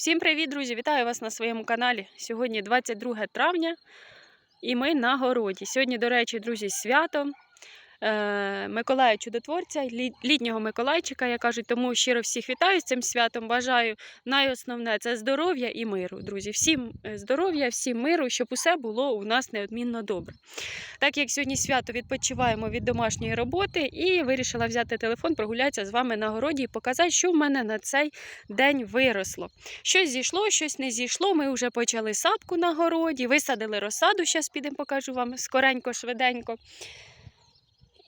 Всім привіт, друзі! Вітаю вас на своєму каналі. Сьогодні 22 травня і ми на городі. Сьогодні, до речі, друзі, свято Миколая Чудотворця, літнього Миколайчика, я кажу, тому щиро всіх вітаю з цим святом. Бажаю найосновне це здоров'я і миру, друзі. Всім е, здоров'я, всім миру, щоб усе було у нас неодмінно добре. Так як сьогодні свято відпочиваємо від домашньої роботи і вирішила взяти телефон, прогулятися з вами на городі і показати, що в мене на цей день виросло. Щось зійшло, щось не зійшло. Ми вже почали садку на городі, висадили розсаду. Зараз підемо покажу вам скоренько, швиденько.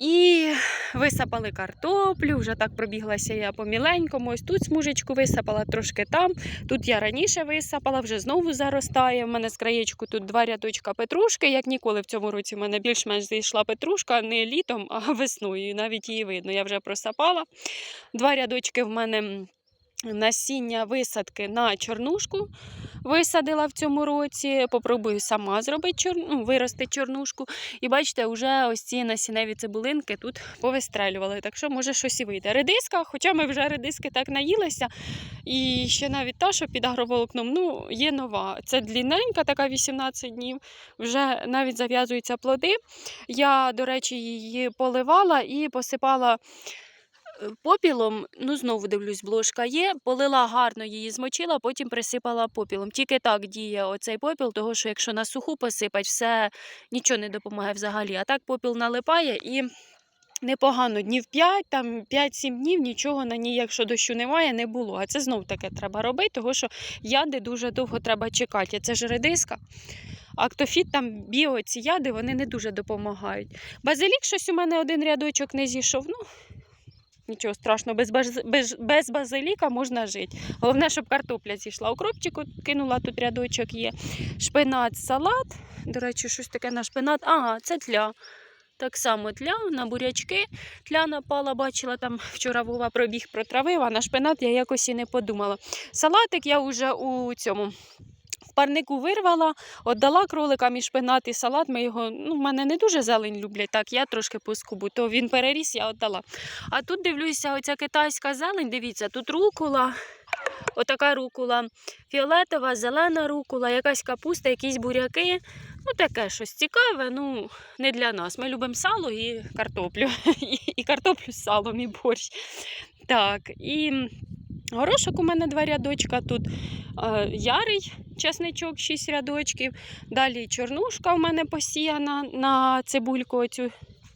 І висапали картоплю, вже так пробіглася я поміленькому. Ось тут смужечку висапала, трошки там. Тут я раніше висапала, вже знову заростає. У мене з краєчку тут два рядочка петрушки. Як ніколи в цьому році в мене більш-менш зійшла петрушка не літом, а весною. Навіть її видно. Я вже просапала. Два рядочки в мене насіння висадки на чорнушку. Висадила в цьому році, попробую сама зробити чор... ну, вирости чорнушку. І бачите, вже ось ці насінневі цибулинки тут повистрелювали. Так що може щось і вийде. Редиска, хоча ми вже редиски так наїлися. І ще навіть та, що під агроволокном, ну, є нова. Це длінненька, така 18 днів. Вже навіть зав'язуються плоди. Я, до речі, її поливала і посипала. Е, Попілом, ну знову дивлюсь, блошка є, полила гарно її змочила, потім присипала попілом. Тільки так діє оцей попіл, того що якщо на суху посипать, все нічого не допомагає взагалі. А так попіл налипає і непогано днів 5, там 5-7 днів нічого на ній, якщо дощу немає, не було. А це знов таке треба робити, того що яди дуже довго треба чекати. Це ж редиска. Актофіт, там біо, ці яди, вони не дуже допомагають. Базилік щось у мене один рядочок не зійшов. Ну, нічого страшного, без, без, без базиліка можна жити. Головне, щоб картопля зійшла. Укропчику кинула, тут рядочок є. Шпинат, салат. До речі, щось таке на шпинат. Ага, це тля. Так само тля, на бурячки тля напала, бачила там вчора Вова пробіг протравив, а на шпинат я якось і не подумала. Салатик я вже у цьому парнику вирвала, віддала кроликам і шпинат, і салат. Ми його, ну, в мене не дуже зелень люблять, так, я трошки поскубу, то він переріс, я віддала. А тут дивлюся, оця китайська зелень, дивіться, тут рукула, отака рукула, фіолетова, зелена рукула, якась капуста, якісь буряки. Ну, таке щось цікаве, ну, не для нас. Ми любимо сало і картоплю. І, картоплю з салом, і борщ. Так, і горошок у мене два рядочка тут. Е, ярий чесничок, 6 рядочків. Далі чорнушка у мене посіяна на цибульку, оцю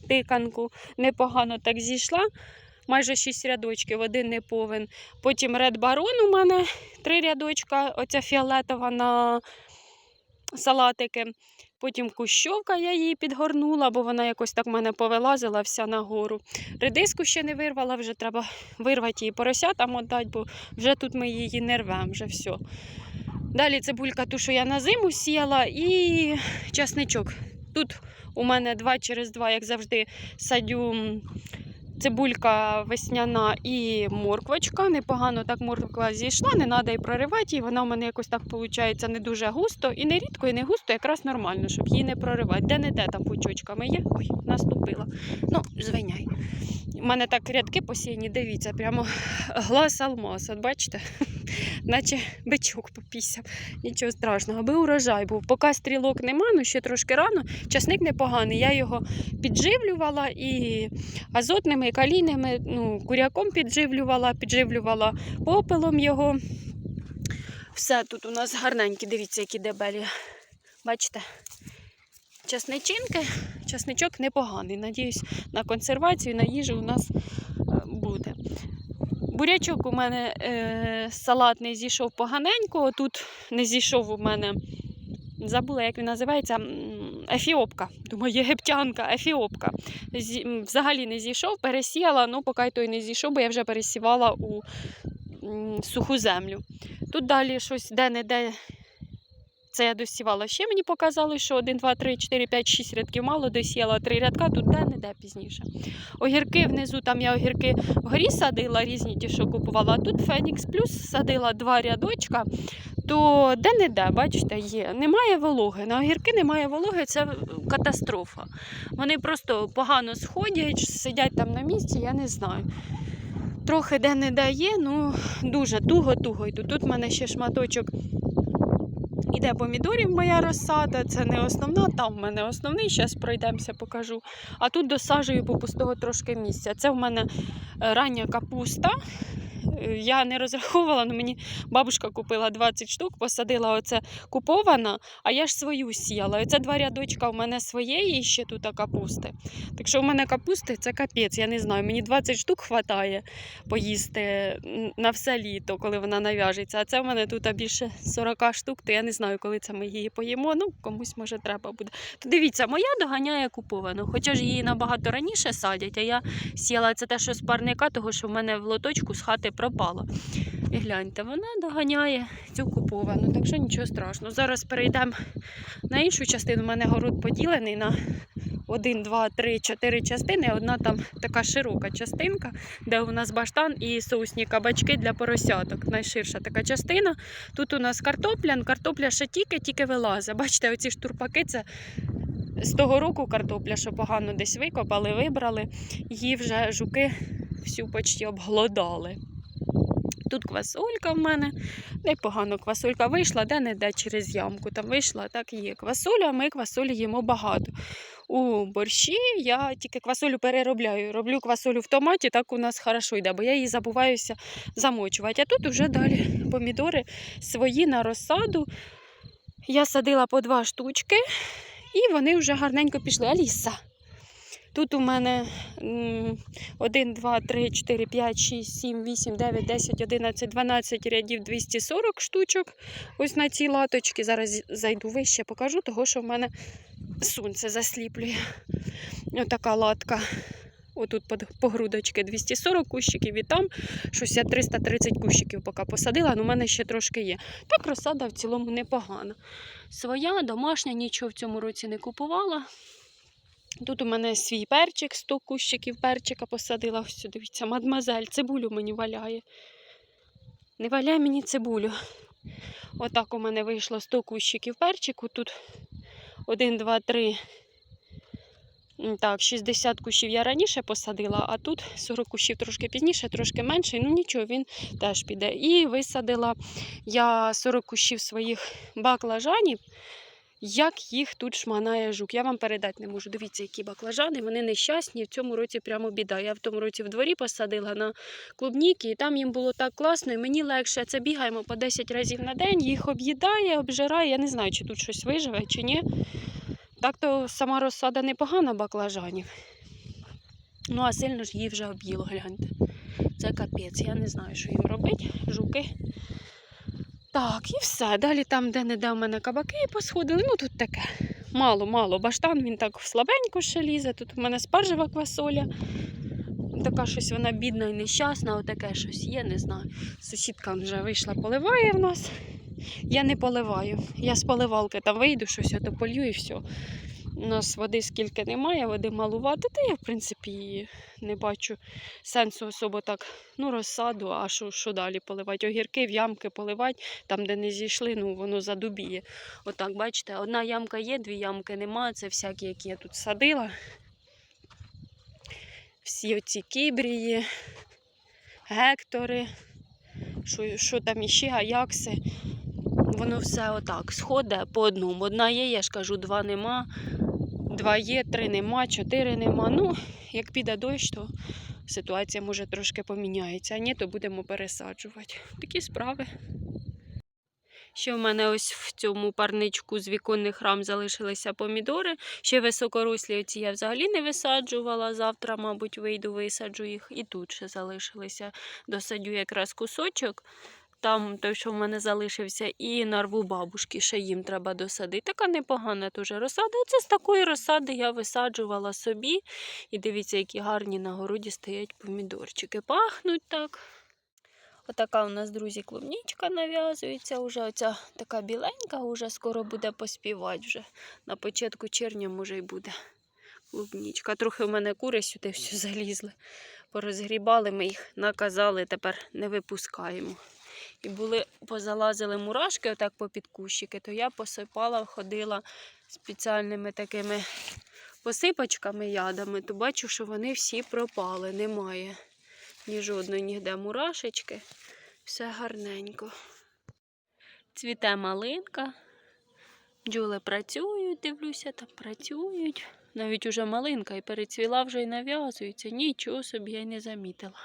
тиканку. Непогано так зійшла. Майже 6 рядочків, один не повен. Потім Red Baron у мене три рядочка, оця фіолетова на салатики. Потім кущовка я її підгорнула, бо вона якось так в мене повилазила вся нагору. Редиску ще не вирвала, вже треба вирвати її поросятам віддати, бо вже тут ми її не рвемо, вже все. Далі цибулька, ту, що я на зиму сіяла, і часничок. Тут у мене два через два, як завжди, садю цибулька весняна і морквочка. Непогано так морква зійшла, не треба і проривати її. Вона у мене якось так виходить не дуже густо. І не рідко, і не густо, якраз нормально, щоб її не проривати. Де не де там пучочками є. Ой, наступила. Ну, звиняй. У мене так рядки посіяні, дивіться, прямо глаз алмаз. От бачите? Наче бичок попісяв. Нічого страшного, аби урожай був. Поки стрілок нема, ну ще трошки рано. Часник непоганий. Я його підживлювала і азотними, і калійними, ну, куряком підживлювала, підживлювала попелом його. Все тут у нас гарненькі, дивіться, які дебелі. Бачите? Часничинки, часничок непоганий. Надіюсь, на консервацію, на їжу у нас е, буде. Бурячок у мене е, салатний зійшов поганенько. Тут не зійшов у мене, забула, як він називається, ефіопка. Думаю, єгиптянка, ефіопка. Взагалі не зійшов, пересіяла, ну поки той не зійшов, бо я вже пересівала у суху землю. Тут далі щось де-не-де. Це я досівала. Ще мені показали, що 1, 2, 3, 4, 5, 6 рядків мало досіяла, 3 рядка, тут де-не-де пізніше. Огірки внизу, там я огірки вгорі садила, різні ті, що купувала. А тут Фенікс Плюс садила два рядочка, то де-не-де, бачите, є. Немає вологи. На огірки немає вологи, це катастрофа. Вони просто погано сходять, сидять там на місці, я не знаю. Трохи де не дає, ну дуже туго-туго йду. Тут в мене ще шматочок іде помідорів моя розсада, це не основна, там в мене основний, зараз пройдемося, покажу. А тут досаджую по пустого трошки місця. Це в мене е, рання капуста. Я не розраховувала, але мені бабушка купила 20 штук, посадила оце купована, а я ж свою сіяла. Оце два рядочка в мене своєї і ще тут капусти. Так що в мене капусти це капець, я не знаю. Мені 20 штук вистачає поїсти на все літо, коли вона нав'яжеться. А це в мене тут більше 40 штук, то я не знаю, коли це ми її поїмо. Ну, комусь може треба буде. То дивіться, моя доганяє куповану, хоча ж її набагато раніше садять, а я сіяла це те, що з парника, того що в мене в лоточку з хати пропало. І гляньте, вона доганяє цю куповану, так що нічого страшного. Зараз перейдемо на іншу частину. У мене город поділений на один, два, три, чотири частини. Одна там така широка частинка, де у нас баштан і соусні кабачки для поросяток. Найширша така частина. Тут у нас картопля, картопля ще тільки-тільки вилазить. Бачите, оці штурпаки це. З того року картопля, що погано десь викопали, вибрали, її вже жуки всю почти обглодали. Тут квасолька в мене, непогано квасолька вийшла, де не де через ямку. Там вийшла, так і є. Квасоля, ми квасолі їмо багато. У борщі я тільки квасолю переробляю. Роблю квасолю в томаті, так у нас хорошо йде, бо я її забуваюся замочувати. А тут вже далі помідори свої на розсаду. Я садила по два штучки, і вони вже гарненько пішли. Аліса. Тут у мене 1, 2, 3, 4, 5, 6, 7, 8, 9, 10, 11, 12 рядів 240 штучок. Ось на цій латочці. Зараз зайду вище, покажу, того, що в мене сонце засліплює. Отака латка. Отут по грудочки 240 кущиків і там щось я 330 кущиків поки посадила, але у мене ще трошки є. Так розсада в цілому непогана. Своя, домашня, нічого в цьому році не купувала. Тут у мене свій перчик, 100 кущиків перчика посадила. Ось, дивіться, мадмазель, цибулю мені валяє. Не валяє мені цибулю. Отак у мене вийшло 100 кущиків перчику. Тут 1, 2, 3. Так, 60 кущів я раніше посадила, а тут 40 кущів трошки пізніше, трошки менше. Ну нічого, він теж піде. І висадила я 40 кущів своїх баклажанів. Як їх тут шманає жук. Я вам передати не можу. Дивіться, які баклажани, вони нещасні. В цьому році прямо біда. Я в тому році в дворі посадила на клубніки, і там їм було так класно, і мені легше. Це бігаємо по 10 разів на день, їх об'їдає, обжирає. Я не знаю, чи тут щось виживе, чи ні. Так то сама розсада непогана баклажанів. Ну, а сильно ж її вже об'їло, гляньте. Це капець. Я не знаю, що їм робити. Жуки. Так, і все. Далі там, де не де в мене кабаки посходили. Ну тут таке. Мало-мало. Баштан він так слабенько ще лізе. Тут у мене спаржева квасоля. Така щось вона бідна і нещасна, отаке щось є, не знаю. Сусідка вже вийшла, поливає в нас. Я не поливаю. Я з поливалки там вийду, щось я то полью і все. У нас води скільки немає, води малувати, та я, в принципі, не бачу сенсу особо так, ну, розсаду, а що, що далі поливати? Огірки в ямки поливати, там, де не зійшли, ну воно задубіє. Отак, бачите, одна ямка є, дві ямки немає. Це всякі, які я тут садила. Всі оці кібрії, гектори, що, що там іще, аякси. Воно все отак сходить по одному. Одна є, я ж кажу, два нема. Два є, три нема, чотири нема. Ну, як піде дощ, то ситуація може трошки поміняється. А ні, то будемо пересаджувати. Такі справи. Ще в мене ось в цьому парничку з віконних рам залишилися помідори. Ще високорослі оці я взагалі не висаджувала. Завтра, мабуть, вийду, висаджу їх. І тут ще залишилися. Досадю якраз кусочок. Там той, що в мене залишився, і нарву бабушки, ще їм треба досадити. Така непогана дуже розсада. Оце з такої розсади я висаджувала собі. І дивіться, які гарні на городі стоять помідорчики. Пахнуть так. Отака у нас, друзі, клубнічка нав'язується. Уже оця така біленька, вже скоро буде поспівати. Вже на початку червня, може, й буде клубнічка. Трохи в мене кури сюди все залізли. Порозгрібали ми їх, наказали, тепер не випускаємо. І були, позалазили мурашки отак по під кущики, то я посипала, ходила спеціальними такими посипочками ядами, то бачу, що вони всі пропали, немає. ні жодної ніде мурашечки. Все гарненько. Цвіте малинка. Бджоли працюють, дивлюся, там працюють. Навіть уже малинка і перецвіла вже і нав'язується. Нічого собі я не замітила.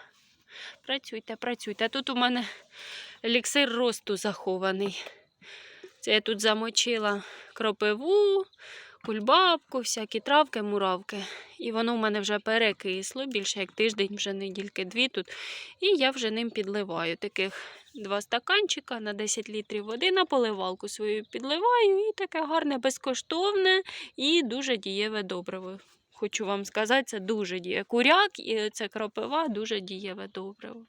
Працюйте, працюйте. Тут у мене еліксир росту захований. Це я тут замочила кропиву, кульбабку, всякі травки, муравки. І воно в мене вже перекисло, більше як тиждень, вже недільки дві тут. І я вже ним підливаю таких два стаканчика на 10 літрів води на поливалку свою підливаю. І таке гарне, безкоштовне і дуже дієве добриво. Хочу вам сказати, це дуже діє. Куряк і це кропива дуже дієве добриво.